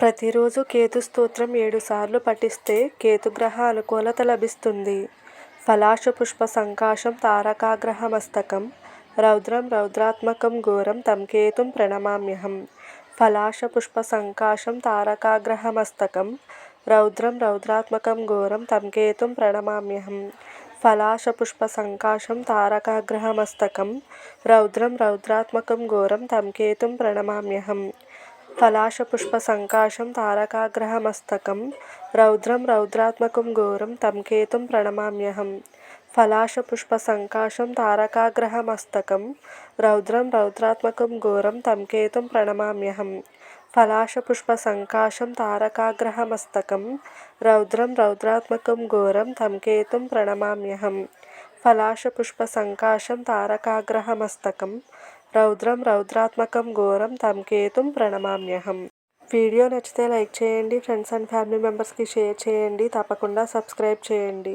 ప్రతిరోజు కేతు స్తోత్రం ఏడుసార్లు పఠిస్తే కేతుగ్రహ అనుకూలత లభిస్తుంది. ఫలాశపుష్ప సంకాశం తారకాగ్రహమస్తకం రౌద్రం రౌద్రాత్మకం ఘోరం తం కేతుం ప్రణమామ్యహం. ఫలాశపుష్ప సంకాశం తారకాగ్రహమస్తకం రౌద్రం రౌద్రాత్మకం ఘోరం తం కేతుం ప్రణమామ్యహం. ఫలాశపుష్ప సంకాశం తారకాగ్రహమస్తకం రౌద్రం రౌద్రాత్మకం ఘోరం తం కేతుం ప్రణమామ్యహం. ఫలాశపుష్ప సంకాశం తారకాగ్రహమస్తకం రౌద్రం రౌద్రాత్మకం ఘోరం తం కేతుం ప్రణమామ్యహం ఫలాశపుష్ప సంకాశం తారకాగ్రహమస్తకం రౌద్రం రౌద్రాత్మకం ఘోరం తం కేతుం ప్రణమామ్యహం ఫలాశపుష్ప సంకాశం తారకాగ్రహమస్తకం రౌద్రం రౌద్రాత్మకం ఘోరం తం కేతుం రౌద్రం రౌద్రాత్మకం ఘోరం తం కేతుం ప్రణమామ్యహం. వీడియో నచ్చితే లైక్ చేయండి ఫ్రెండ్స్ అండ్ ఫ్యామిలీ మెంబర్స్కి షేర్ చేయండి తప్పకుండా సబ్స్క్రైబ్ చేయండి.